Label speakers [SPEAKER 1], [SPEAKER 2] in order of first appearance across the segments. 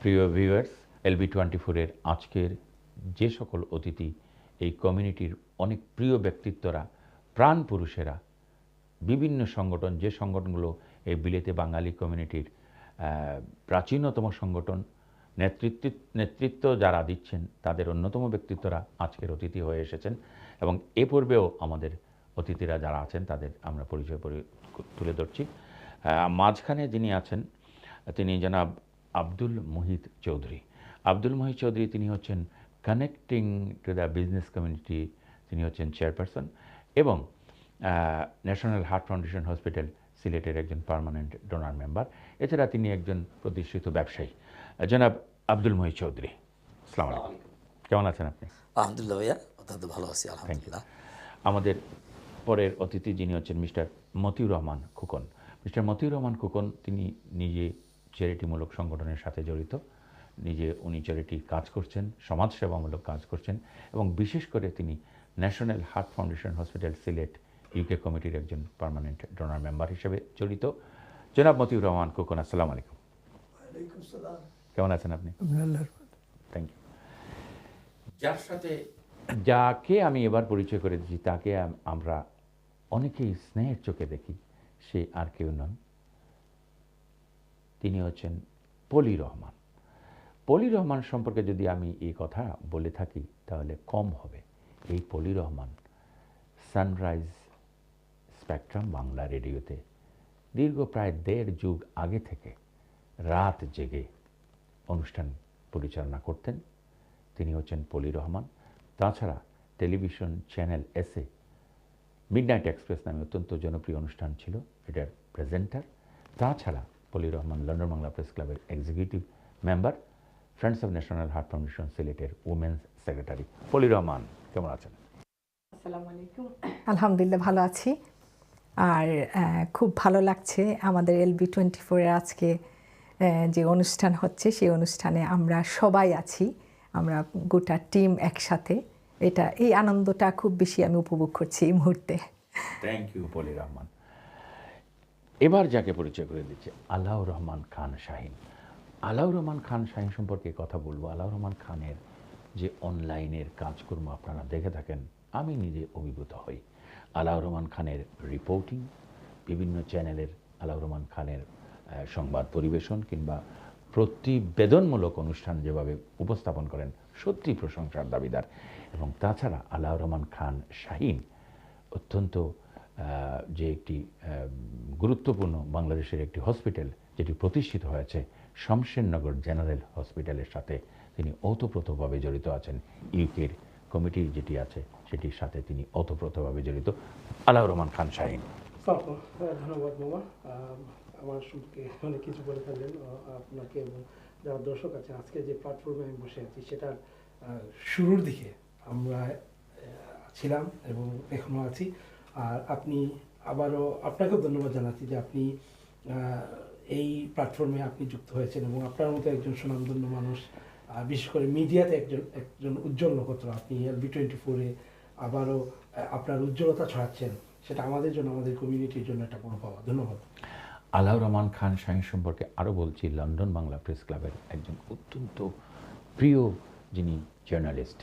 [SPEAKER 1] প্রিয় viewers LB twenty ফোরের আজকের যে সকল অতিথি, এই কমিউনিটির অনেক প্রিয় ব্যক্তিত্বরা, প্রাণ পুরুষেরা, বিভিন্ন সংগঠন, যে সংগঠনগুলো এই বিলেতে বাঙালি কমিউনিটির প্রাচীনতম সংগঠন, নেতৃত্ব নেতৃত্ব যারা দিচ্ছেন, তাদের অন্যতম ব্যক্তিত্বরা আজকের অতিথি হয়ে এসেছেন এবং এ পূর্বেও আমাদের অতিথিরা যারা আছেন তাদের আমরা পরিচয় পরি তুলে ধরছি। মাঝখানে যিনি আছেন তিনি জনাব আব্দুল মুহিত চৌধুরী। আব্দুল মুহিত চৌধুরী তিনি হচ্ছেন connecting to the business community তিনি হচ্ছেন চেয়ারপারসন এবং ন্যাশনাল হার্ট ফাউন্ডেশন হসপিটাল সিলেটের একজন পার্মানেন্ট ডোনার মেম্বার এছাড়া তিনি একজন প্রতিষ্ঠিত ব্যবসায়ী। জনাব আব্দুল মুহিত চৌধুরী আসসালামু আলাইকুম। কেমন আছেন আপনি?
[SPEAKER 2] আলহামদুলিল্লাহ ভাইয়া অত্যন্ত ভালো আছি আলহামদুলিল্লাহ।
[SPEAKER 1] আমাদের পরের অতিথি যিনি হচ্ছেন মিস্টার মতিউর রহমান খুকন। মিস্টার মতিউর রহমান খুকন তিনি নিজে চ্যারিটিমূলক সংগঠনের সাথে জড়িত। নিজে উনি চ্যারিটি কাজ করছেন সমাজসেবামূলক কাজ করছেন এবং বিশেষ করে তিনি National Heart Foundation hospital Sylhet UK কমিটির একজন পার্মানেন্ট ডোনার মেম্বার হিসেবে জড়িত। জনাব মতিউর রহমান খুকন আসসালামু আলাইকুম। কেমন আছেন আপনি? থ্যাংক ইউ যার সাথে যাকে আমি এবার পরিচয় করে দিচ্ছি তাকে আমরা অনেকেই স্নেহের চোখে দেখি, সে আর কেউ নন। তিনি হচ্ছেন পলি রহমান। পলি রহমান সম্পর্কে যদি আমি এই কথা বলে থাকি, তাহলে কম হবে। এই পলি রহমান সানরাইজ স্পেকট্রাম বাংলা রেডিওতে দীর্ঘ প্রায় দেড় যুগ আগে থেকে রাত জেগে অনুষ্ঠান পরিচালনা করতেন। তিনি হচ্ছেন পলি রহমান। তাছাড়া টেলিভিশন চ্যানেল এসে মিডনাইট এক্সপ্রেস নামে অত্যন্ত জনপ্রিয় অনুষ্ঠান ছিল এটার প্রেজেন্টার তাছাড়া পলি রহমান লন্ডন বাংলা প্রেস ক্লাবের executive member friends of national heart foundation সিলেটের উমেন্স সেক্রেটারি পলি রহমান কেমন আছেন?
[SPEAKER 3] আলহামদুলিল্লাহ ভালো আছি। আর খুব ভালো লাগছে আমাদের এলবি টোয়েন্টি ফোরের আজকে যে অনুষ্ঠান হচ্ছে সেই অনুষ্ঠানে আমরা সবাই আছি। আমরা গোটা টিম একসাথে। এটা, এই আনন্দটা খুব বেশি আমি উপভোগ করছি এই মুহূর্তে।
[SPEAKER 1] Thank you Poly Rahman. এবার যাকে পরিচয় করে দিচ্ছে আলাউর রহমান খান শাহিন। আলাউর রহমান খান শাহিন সম্পর্কে কথা বলব। আলাউর রহমান খানের যে অনলাইনের কাজকর্ম আপনারা দেখে থাকেন, আমি নিজে অভিভূত হই। আলাউর রহমান খানের রিপোর্টিং বিভিন্ন চ্যানেলের আলাউর রহমান খানের সংবাদ পরিবেশন কিংবা প্রতিবেদনমূলক অনুষ্ঠান যেভাবে উপস্থাপন করেন সত্যি প্রশংসার দাবিদার। এবং তাছাড়া আলাউর রহমান খান শাহিন অত্যন্ত যে একটি গুরুত্বপূর্ণ বাংলাদেশের একটি হসপিটাল যেটি প্রতিষ্ঠিত হয়েছে শমশেরনগর জেনারেল হসপিটালের সাথে তিনি ওতপ্রোতভাবে জড়িত আছেন। ইউকের কমিটি যেটি আছে সেটির সাথে তিনি ওতপ্রোতভাবে জড়িত। আলাউর রহমান খান শাহিন।
[SPEAKER 4] ধন্যবাদ, মামা। আমার সম্পর্কে অনেক কিছু বলে ফেললেন আপনাকে যারা দর্শক আছেন, আজকে যে প্ল্যাটফর্মে আমি বসে আছি, সেটার শুরুর দিকে আমরা ছিলাম এবং এখনও আছি। আর আপনি আবারও আপনাকেও ধন্যবাদ জানাচ্ছি যে আপনি এই প্ল্যাটফর্মে আপনি যুক্ত হয়েছেন এবং আপনার মতো একজন সুনামধন্য মানুষ বিশেষ করে মিডিয়াতে একজন একজন উজ্জ্বল নক্ষত্র আপনি এলবি টোয়েন্টি ফোরে আবারও আপনার উজ্জ্বলতা ছড়াচ্ছেন, সেটা আমাদের জন্য, আমাদের কমিউনিটির জন্য একটা বড় পাওয়া। ধন্যবাদ।
[SPEAKER 1] আলাউর রহমান খান শাহিন সম্পর্কে আরও বলছি লন্ডন বাংলা প্রেস ক্লাবের একজন অত্যন্ত প্রিয় যিনি জার্নালিস্ট।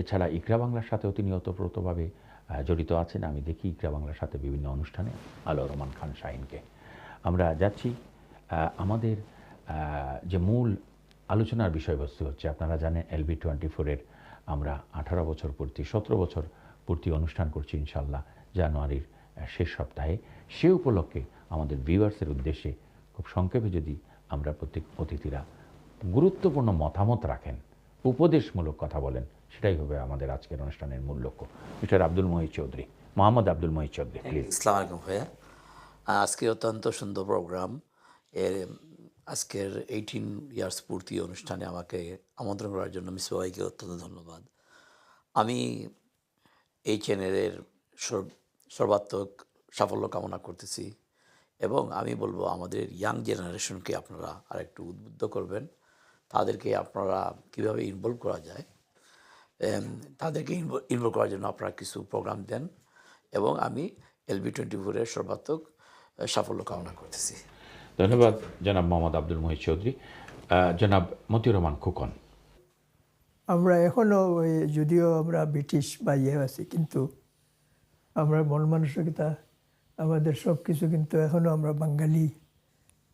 [SPEAKER 1] এছাড়া ইকরা বাংলার সাথেও তিনি ওতপ্রোতভাবে আহ, জড়িত আছেন। আমি দেখি ইকরা বাংলার সাথে বিভিন্ন অনুষ্ঠানে আলাউর রহমান খান শাহিনকে। আমরা যাচ্ছি আমাদের যে মূল আলোচনার বিষয়বস্তু হচ্ছে আপনারা জানেন এলবি টোয়েন্টি ফোরের আমরা আঠারো বছর পূর্তি সতেরো বছর পূর্তি অনুষ্ঠান করছি ইনশাল্লাহ জানুয়ারির শেষ সপ্তাহে, সে উপলক্ষে আমাদের ভিউয়ার্সের উদ্দেশ্যে খুব সংক্ষেপে যদি আমরা প্রত্যেক অতিথিরা গুরুত্বপূর্ণ মতামত রাখেন, উপদেশমূলক কথা বলেন, সেটাই হবে আমাদের আজকের অনুষ্ঠানের মূল লক্ষ্য। মিস্টার আব্দুল মহিদ চৌধুরী, মোহাম্মদ আব্দুল মহিদ চৌধুরী প্লিজ
[SPEAKER 2] আসসালামু আলাইকুম ভাইয়া। আজকে অত্যন্ত সুন্দর প্রোগ্রাম এর, আজকের এইটিন ইয়ার্স পূর্তি অনুষ্ঠানে আমাকে আমন্ত্রণ করার জন্য মিস বাবাইকে অত্যন্ত ধন্যবাদ। আমি এই চ্যানেলের সর্বাত্মক সাফল্য কামনা করতেছি এবং আমি বলব আমাদের ইয়াং জেনারেশনকে আপনারা আর একটু উদ্বুদ্ধ করবেন। তাদেরকে আপনারা কীভাবে ইনভলভ করা যায় তাদেরকে ইনভলভ করার জন্য আপনারা কিছু প্রোগ্রাম দেন এবং আমি এলবি টোয়েন্টি ফোরের সর্বাত্মক সাফল্য কামনা করতেছি।
[SPEAKER 1] ধন্যবাদ জনাব মোহাম্মদ আব্দুল মহিদ চৌধুরী। জনাব মতিউর রহমান খোকন।
[SPEAKER 5] আমরা এখনও ওই যদিও আমরা ব্রিটিশ বা ইয়ে আছি কিন্তু আমরা মন মানসিকতা আমাদের সব কিছু কিন্তু এখনও আমরা বাঙালি।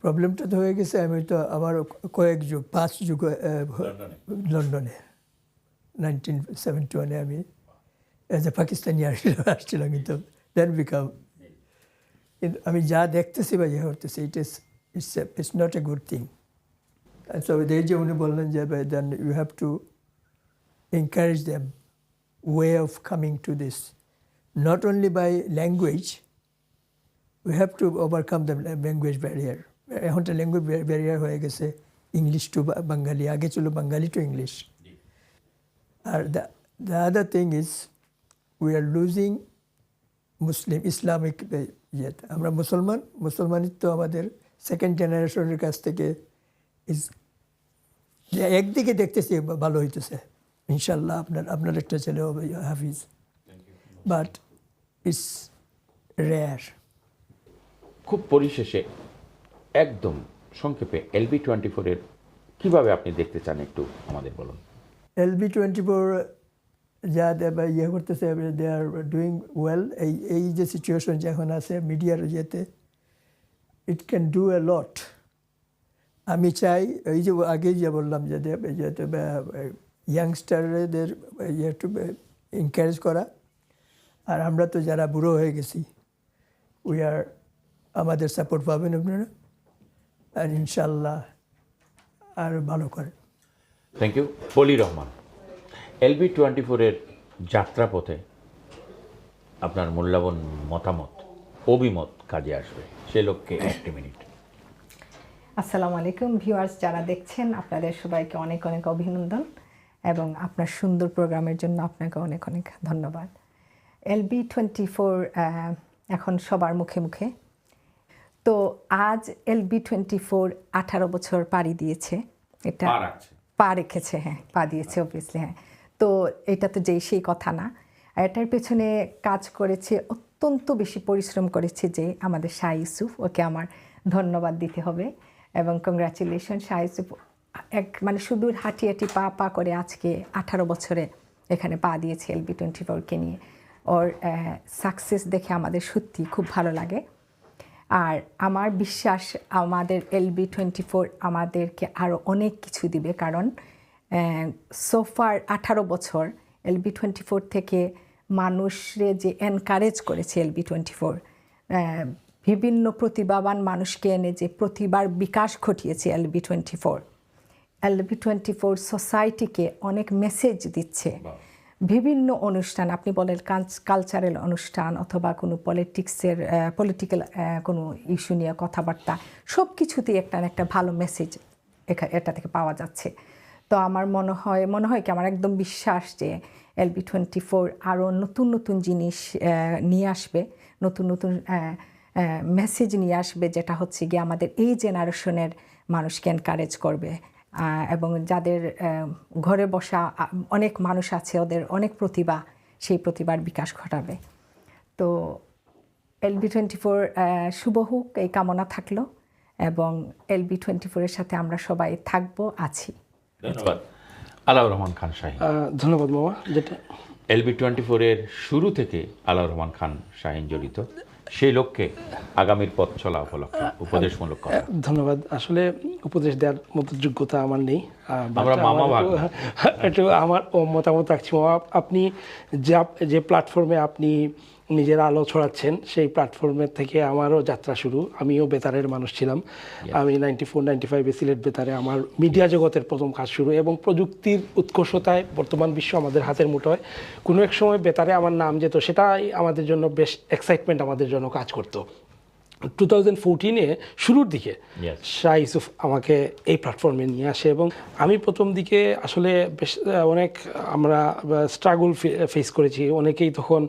[SPEAKER 5] প্রবলেমটা তো হয়ে গেছে আমি তো আমার কয়েক যুগ পাঁচ যুগ লন্ডনে। নাইনটিন সেভেন্টি ওয়ানে আমি অ্যাজ এ পাকিস্তানি আসছিলাম আসছিলাম কিন্তু দেন বিকাম কিন্তু আমি যা দেখতেছি বা ইয়ে করতেছি it is it's it's not a good thing so এই যে উনি বললেন যে ভাই then you have to encourage them way of coming to this not only by language we have to overcome the language barrier. এখন তো language barrier হয়ে গেছে ইংলিশ টু বাঙালি আগে ছিল বাঙালি to English R the the other thing is we are losing Muslim Islamic ইয়ে আমরা মুসলমান মুসলমানিত্ব আমাদের সেকেন্ড জেনারেশনের কাছ থেকে ইজ একদিকে দেখতেছি ভালো হইতেছে। ইনশাল্লাহ আপনার আপনার একটা ছেলে হবে হাফিজ। বাট ইটস রেয়ার
[SPEAKER 1] খুব পরিশেষে একদম সংক্ষেপে এলবি টোয়েন্টি ফোরের কীভাবে আপনি দেখতে চান একটু আমাদের বলুন।
[SPEAKER 5] এলবি টোয়েন্টি ফোর যা ইয়ে করতেছে দে আর ডুইং ওয়েল এই এই যে সিচুয়েশন যে এখন আছে মিডিয়ার ইয়েতে it can do a lot আমি চাই এই যে আগেই যে বললাম যে ইয়াংস্টারদের ইয়ে টু এনকারেজ করা। আর আমরা তো যারা বুড়ো হয়ে গেছি উই আর আমাদের সাপোর্ট পাবেন আপনারা। আর ইনশাল্লাহ আর ভালো করে
[SPEAKER 1] thank you Poly Rahman LB twenty ফোরের যাত্রাপথে আপনার মূল্যবান মতামত অভিমত কাজে আসবে। সে লক্ষ্যে একটি মিনিট।
[SPEAKER 3] আসসালামু আলাইকুম ভিউয়ার্স যারা দেখছেন আপনাদের সবাইকে অনেক অনেক অভিনন্দন এবং আপনার সুন্দর প্রোগ্রামের জন্য আপনাকে অনেক অনেক ধন্যবাদ। এলবি টোয়েন্টি ফোর এখন সবার মুখে মুখে। তো আজ এলবি টোয়েন্টি ফোর আঠারো বছর পাড়ি দিয়েছে। এটা
[SPEAKER 1] পা রেখেছে।
[SPEAKER 3] হ্যাঁ পা দিয়েছে অবভিয়াসলি হ্যাঁ। তো এটা তো যেই সেই কথা না। এটার পেছনে কাজ করেছে অত্যন্ত বেশি পরিশ্রম করেছে যে আমাদের শাহ ইউসুফ ওকে আমার ধন্যবাদ দিতে হবে এবং কংগ্রাচুলেশন শাহ ইউসুফ। এক মানে সুদূর হাঁটি হাঁটি পা পা করে আজকে আঠারো বছরে এখানে পা দিয়েছে এলবি টোয়েন্টি ফোরকে নিয়ে। ওর সাকসেস দেখে আমাদের সত্যি খুব ভালো লাগে। আর আমার বিশ্বাস আমাদের এলবি টোয়েন্টি ফোর আমাদেরকে আরও অনেক কিছু দিবে কারণ সোফার আঠারো বছর এলবি টোয়েন্টি ফোর থেকে মানুষরে যে এনকারেজ করেছে এলবি টোয়েন্টি ফোর বিভিন্ন প্রতিভাবান মানুষকে এনে যে প্রতিভার বিকাশ ঘটিয়েছে LB twenty four LB twenty four সোসাইটিকে অনেক মেসেজ দিচ্ছে। বিভিন্ন অনুষ্ঠান, আপনি বলেন কালচারাল অনুষ্ঠান অথবা কোনো পলিটিক্সের পলিটিক্যাল কোনো ইস্যু নিয়ে কথাবার্তা সব কিছুতেই একটা একটা ভালো মেসেজ এটা থেকে পাওয়া যাচ্ছে। তো আমার মনে হয় মনে হয় কি আমার একদম বিশ্বাস যে এলবি টোয়েন্টি ফোর আরও নতুন নতুন জিনিস নিয়ে আসবে, নতুন নতুন মেসেজ নিয়ে আসবে যেটা হচ্ছে গিয়ে আমাদের এই জেনারেশনের মানুষকে এনকারেজ করবে। এবং যাদের ঘরে বসা অনেক মানুষ আছে ওদের অনেক প্রতিভা সেই প্রতিভার বিকাশ ঘটাবে। তো এলবি টোয়েন্টি ফোর শুভ হোক এই কামনা থাকল এবং এলবি টোয়েন্টি ফোরের সাথে আমরা সবাই থাকব আছি।
[SPEAKER 1] ধন্যবাদ। আলাউর রহমান খান শাহী।
[SPEAKER 4] আহ, ধন্যবাদ বাবা যেটা
[SPEAKER 1] এলবি টোয়েন্টি ফোরের শুরু থেকে আলাউর রহমান খান শাহিন জড়িত। সেই লক্ষ্যে আগামীর পথ চলা উপলক্ষে উপদেশমূলক কথা
[SPEAKER 4] ধন্যবাদ। আসলে উপদেশ দেওয়ার মতো যোগ্যতা আমার নেই।
[SPEAKER 1] আমরা মামা।
[SPEAKER 4] একটু- আমার মতামত রাখছি। আপনি যে যে প্ল্যাটফর্মে আপনি নিজের আলো ছড়াচ্ছেন সেই প্ল্যাটফর্মের থেকে আমারও যাত্রা শুরু। আমিও বেতারের মানুষ ছিলাম। আমি নাইনটি ফোর নাইনটি ফাইভে সিলেট বেতারে আমার মিডিয়া জগতের প্রথম কাজ শুরু এবং প্রযুক্তির উৎকর্ষতায় বর্তমান বিশ্ব আমাদের হাতের মুঠোয়। কোনো এক সময় বেতারে আমার নাম যেত সেটাই আমাদের জন্য বেশ এক্সাইটমেন্ট আমাদের জন্য কাজ করতো। টু থাউজেন্ড ফোরটিনে শুরুর দিকে. শাহ ইউসুফ আমাকে এই প্ল্যাটফর্মে নিয়ে আসে এবং আমি প্রথম দিকে আসলে বেশ অনেক আমরা স্ট্রাগল ফেস করেছি। অনেকেই তখন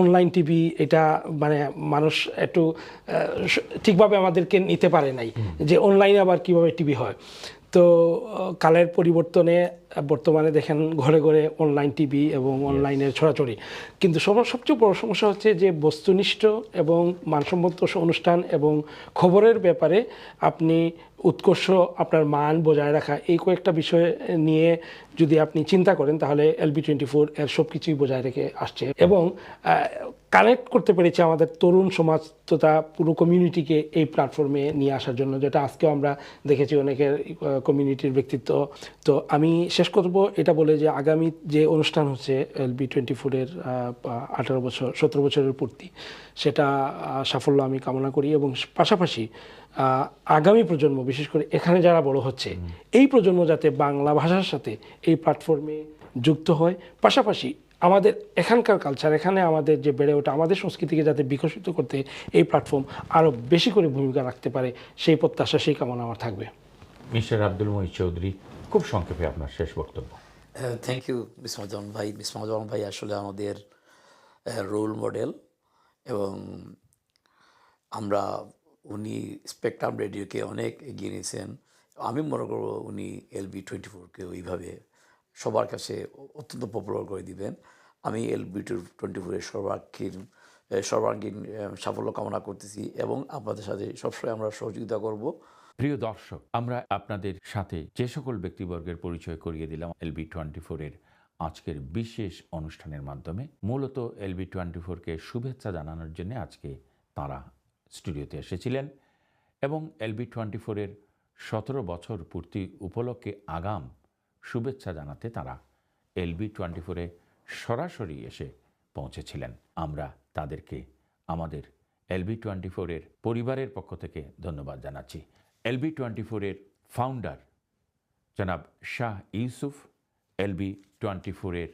[SPEAKER 4] অনলাইন টিভি এটা মানে মানুষ একটু ঠিকভাবে আমাদেরকে নিতে পারে নাই যে অনলাইনে আবার কীভাবে টিভি হয়। তো কালের পরিবর্তনে বর্তমানে দেখেন ঘরে ঘরে অনলাইন টিভি এবং অনলাইনের ছড়াছড়ি। কিন্তু সবার সবচেয়ে বড় সমস্যা হচ্ছে যে বস্তুনিষ্ঠ এবং মানসম্মত অনুষ্ঠান এবং খবরের ব্যাপারে আপনি উৎকর্ষ আপনার মান বজায় রাখা এই কয়েকটা বিষয় নিয়ে যদি আপনি চিন্তা করেন তাহলে এলবি টোয়েন্টি ফোর এর সব কিছুই বজায় রেখে আসছে। এবং কানেক্ট করতে পেরেছি আমাদের তরুণ সমাজ তথা পুরো কমিউনিটিকে এই প্ল্যাটফর্মে নিয়ে আসার জন্য যেটা আজকেও আমরা দেখেছি অনেকের কমিউনিটির ব্যক্তিত্ব। তো আমি শেষ করব এটা বলে যে আগামী যে অনুষ্ঠান হচ্ছে এলবি টোয়েন্টি ফোরের আঠারো বছর সতেরো বছরের পূর্তি সেটা সাফল্য আমি কামনা করি এবং পাশাপাশি আগামী প্রজন্ম বিশেষ করে এখানে যারা বড় হচ্ছে এই প্রজন্ম যাতে বাংলা ভাষার সাথে এই প্ল্যাটফর্মে যুক্ত হয় পাশাপাশি আমাদের এখানকার কালচার এখানে আমাদের যে বেড়ে ওঠা আমাদের সংস্কৃতিকে যাতে বিকশিত করতে এই প্ল্যাটফর্ম আরও বেশি করে ভূমিকা রাখতে পারে সেই প্রত্যাশা সেই কামনা আমার থাকবে।
[SPEAKER 1] মিস্টার আব্দুল মহিদ চৌধুরী খুব সংক্ষেপে আপনার শেষ বক্তব্য।
[SPEAKER 2] থ্যাংক ইউ বিসমাজন ভাই। বিসমাজন ভাই আসলে আমাদের রোল মডেল এবং আমরা উনি স্পেকট্রাম রেডিওকে অনেক এগিয়ে নিয়েছেন। আমি মনে করব উনি এলবি টোয়েন্টি ফোরকে ওইভাবে সবার কাছে অত্যন্ত পপুলার করে দিবেন। আমি এলবি টোয়েন্টি ফোরের আহ, সর্বাঙ্গীন সাফল্য কামনা করতেছি এবং আপনাদের সাথে সবসময় আমরা সহযোগিতা করব।
[SPEAKER 1] প্রিয় দর্শক আমরা আপনাদের সাথে যে সকল ব্যক্তিবর্গের পরিচয় করিয়ে দিলাম এলবি টোয়েন্টি ফোরের আজকের বিশেষ অনুষ্ঠানের মাধ্যমে। মূলত এলবি টোয়েন্টি ফোরকে শুভেচ্ছা জানানোর জন্য আজকে তারা স্টুডিওতে এসেছিলেন এবং এলবি টোয়েন্টি ফোরের সতেরো বছর পূর্তি উপলক্ষে আগাম শুভেচ্ছা জানাতে তারা এলবি টোয়েন্টি ফোরে সরাসরি এসে পৌঁছেছিলেন। আমরা তাদেরকে, আমাদের এলবি টোয়েন্টি ফোরের পরিবারের পক্ষ থেকে ধন্যবাদ জানাচ্ছি। এলবি টোয়েন্টি ফোরের ফাউন্ডার জনাব শাহ ইউসুফ, এলবি টোয়েন্টি ফোরের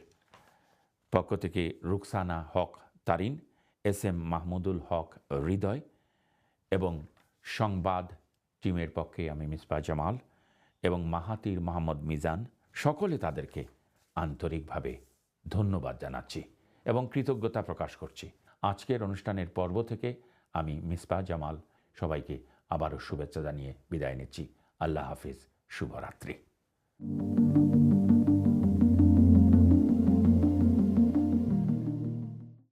[SPEAKER 1] পক্ষ থেকে রুকসানা হক তারিন এস এম মাহমুদুল হক হৃদয় এবং সংবাদ টিমের পক্ষে আমি মিসবা জামাল এবং মাহাতির মোহাম্মদ মিজান সকলে তাদেরকে আন্তরিকভাবে ধন্যবাদ জানাচ্ছি এবং কৃতজ্ঞতা প্রকাশ করছি। আজকের অনুষ্ঠানের পর্ব থেকে আমি মিসপা জামাল সবাইকে আবারও শুভেচ্ছা জানিয়ে বিদায় নিচ্ছি। আল্লাহ হাফিজ, শুভরাত্রি।